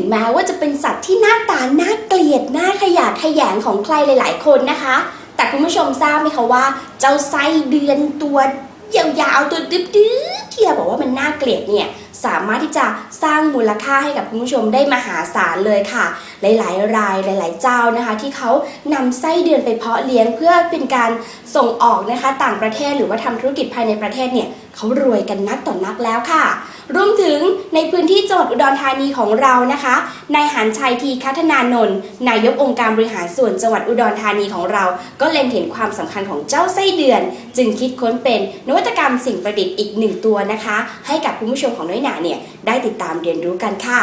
งแม้ว่าจะเป็นสัตว์ที่หน้าตาน่าเกลียดน่าขยะแขยงของใครหลาย ๆ คนนะคะ แต่คุณผู้ชมทราบไหมคะว่า เจ้าไส้เดือนตัวยาวๆตัวดึ๊บๆที่เราบอกว่ามันน่าเกลียดเนี่ยสามารถที่จะสร้างมูลค่าให้กับคุณผู้ชมได้มหาศาลเลยค่ะ หลายๆ รายหลาย ๆ เจ้านะคะ ที่เขานำไส้เดือนไปเพาะเลี้ยงเพื่อเป็นการส่งออกนะคะ ต่างประเทศหรือว่าทำธุรกิจภายในประเทศเนี่ยเขารวยกันนักต่อนักแล้วค่ะ รวมถึงในพื้นที่จังหวัดอุดรธานีของเรานะคะนายหันชัยทีคัฒนานนท์นายกองค์การบริหารส่วนจังหวัดอุดรธานีของเรา ก็เล็งเห็นความสำคัญของเจ้าไส้เดือน จึงคิดค้นเป็นนวัตกรรมสิ่งประดิษฐ์อีกหนึ่งตัวนะคะ ให้กับคุณผู้ชมของน้อยหนาเนี่ยได้ติดตามเรียนรู้กันค่ะ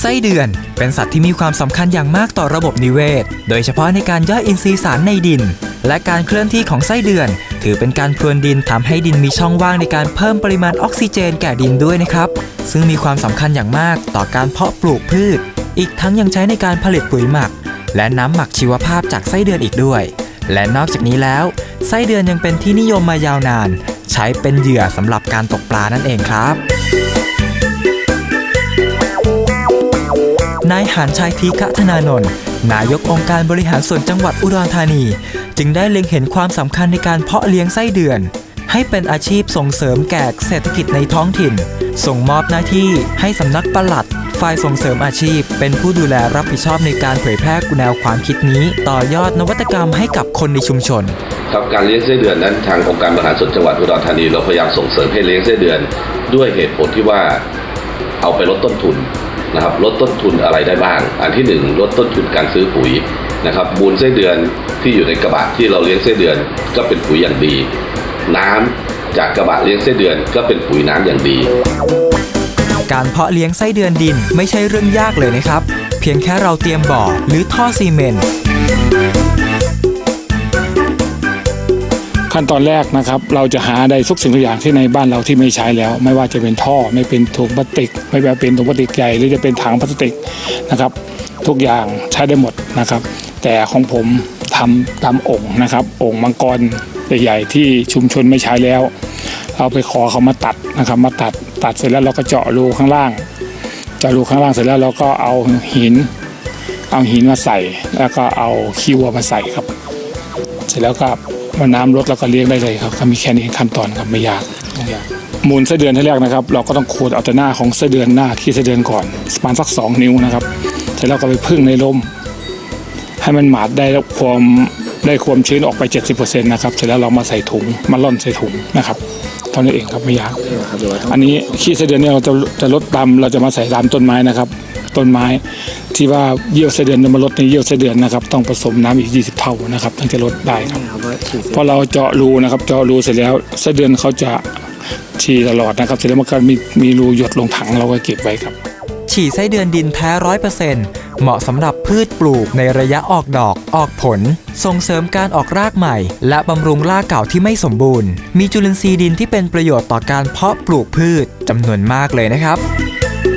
ไส้เดือนเป็นสัตว์ที่มีความสำคัญอย่างมากต่อระบบนิเวศ โดยเฉพาะในการย่อยอินทรีย์สารในดิน และการเคลื่อนที่ของไส้เดือน ถือเป็นการพรวนดินทำให้ดินมีช่องว่างในการเพิ่มปริมาณออกซิเจนแก่ดินด้วยนะครับ ซึ่งมีความสำคัญอย่างมากต่อการเพาะปลูกพืช อีกทั้งยังใช้ในการผลิตปุ๋ยหมัก และน้ำหมักชีวภาพจากไส้เดือนอีกด้วย และนอกจากนี้แล้วไส้เดือนยังเป็นที่นิยมมายาวนาน ใช้เป็นเหยื่อสำหรับการตกปลานั่นเองครับนายหานชัยทีฆะธนานนท์นายกองค์การบริหารส่วนจังหวัดอุดรธานี จึงได้เล็งเห็นความสำคัญในการเพาะเลี้ยงไส้เดือน ให้เป็นอาชีพส่งเสริมแก่เศรษฐกิจในท้องถิ่น ส่งมอบหน้าที่ให้สำนักปลัดฝ่ายส่งเสริมอาชีพ เป็นผู้ดูแลรับผิดชอบในการเผยแพร่แนวความคิดนี้ ต่อยอดนวัตกรรมให้กับคนในชุมชนครับการเลี้ยงไส้เดือนนั้นทางองค์การบริหารส่วนจังหวัดอุดรธานีเราพยายามส่งเสริมให้เลี้ยงไส้เดือน ด้วยเหตุผลที่ว่าเอาไปลดต้นทุนนะครับลดต้นทุนอะไรได้บ้าง อันที่หนึ่งลดต้นทุนการซื้อปุ๋ย นะครับมูลไส้เดือนที่อยู่ในกระบะที่เราเลี้ยงไส้เดือนก็เป็นปุ๋ยอย่างดี น้ำจากกระบะเลี้ยงไส้เดือนก็เป็นปุ๋ยน้ำอย่างดี การเพาะเลี้ยงไส้เดือนดินไม่ใช่เรื่องยากเลยนะครับ เพียงแค่เราเตรียมบ่อหรือท่อซีเมนต์ขั้นตอนแรกนะครับเราจะหาได้ทุกสิ่งทุกอย่างที่ในบ้านเราที่ไม่ใช้แล้ว ไม่ว่าจะเป็นท่อไม่เป็นถุงพลาสติก ไม่ว่าเป็นถุงพลาสติกใหญ่หรือจะเป็นถังพลาสติกนะครับ ทุกอย่างใช้ได้หมดนะครับ แต่ของผมทำตามองค์นะครับองค์มังกรใหญ่ๆที่ชุมชนไม่ใช้แล้วเราไปขอเขามาตัดนะครับ มาตัดตัดเสร็จแล้วเราก็เจาะรูข้างล่าง เจาะรูข้างล่างเสร็จแล้วเราก็เอาหิน เอาหินมาใส่ แล้วก็เอาขี้วัวมาใส่ครับ เสร็จแล้วก็มาน้ำลดแล้วก็เลี้ยงได้เลยครับก็มีแค่นี้ขั้นตอนครับไม่ยากไม่ยากมูลไส้เดือนที่แรกนะครับ เราก็ต้องขูดเอาแต่หน้าของไส้เดือนหน้าขี้ไส้เดือนก่อนประมาณสักสองนิ้วนะครับ เสร็จแล้วก็ไปพึ่งในร่ม ให้มันหมาดได้ความได้ความชื้นออกไป 70%นะครับเสร็จแล้วเรามาใส่ถุงมาล่อนใส่ถุงนะครับเท่านั้นเองครับไม่ยาก อันนี้ขี้ไส้เดือนเนี่ยเราจะจะลดตามเราจะมาใส่ตามต้นไม้นะครับ ต้นไม้ที่ว่าเยี่ยวไส้เดือนจะมาลดในเยี่ยวไส้เดือนนะครับ ต้องผสมน้ำอีก 20 เท่านะครับถึงจะลดได้ครับพอเราเจาะรูนะครับ เจาะรูเสร็จแล้วไส้เดือนเขาจะฉี่ตลอดนะครับ เสร็จแล้วมันก็มีมีรูหยดลงถังเราก็เก็บไว้ครับ ฉี่ไส้เดือนดินแท้ร้อยเปอร์เซ็นต์ เหมาะสำหรับพืชปลูกในระยะออกดอกออกผล ส่งเสริมการออกรากใหม่ และบำรุงรากเก่าที่ไม่สมบูรณ์ มีจุลินทรีย์ดินที่เป็นประโยชน์ต่อการเพาะปลูกพืชจำนวนมากเลยนะครับ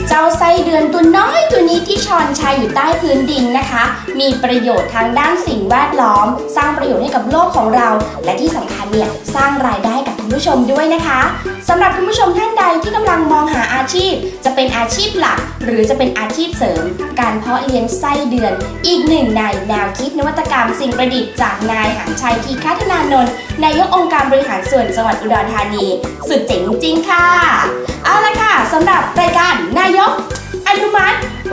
เจ้าไส้เดือนตัวน้อยตัวนี้ที่ชอนชัยอยู่ใต้พื้นดินนะคะ มีประโยชน์ทางด้านสิ่งแวดล้อม สร้างประโยชน์ให้กับโลกของเรา และที่สำคัญเนี่ยสร้างรายได้กับ คุณผู้ชมด้วยนะคะสำหรับคุณผู้ชมท่านใดที่กำลังมองหาอาชีพ จะเป็นอาชีพหลัก หรือจะเป็นอาชีพเสริม การเพาะเลี้ยงไส้เดือน อีกหนึ่งในแนวคิดนวัตกรรมสิ่งประดิษฐ์จากนายหางชัยทีคัฒนานนท์นายกองค์การบริหารส่วนจังหวัดอุดรธานี สุดเจ๋งจริงค่ะ เอาละค่ะสำหรับรายการ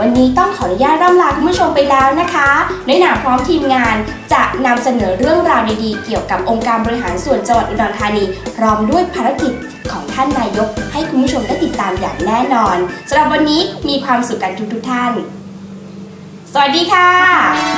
วันนี้ต้องขออนุญาตร่ำลาคุณผู้ชมไปแล้วนะคะในหนาพร้อมทีมงานจะนำเสนอเรื่องราวดีๆ เกี่ยวกับองค์การบริหารส่วนจังหวัดอุดรธานี พร้อมด้วยภารกิจของท่านนายก ให้คุณผู้ชมได้ติดตามอย่างแน่นอนสำหรับวันนี้มีความสุขกันทุกๆท่าน สวัสดีค่ะ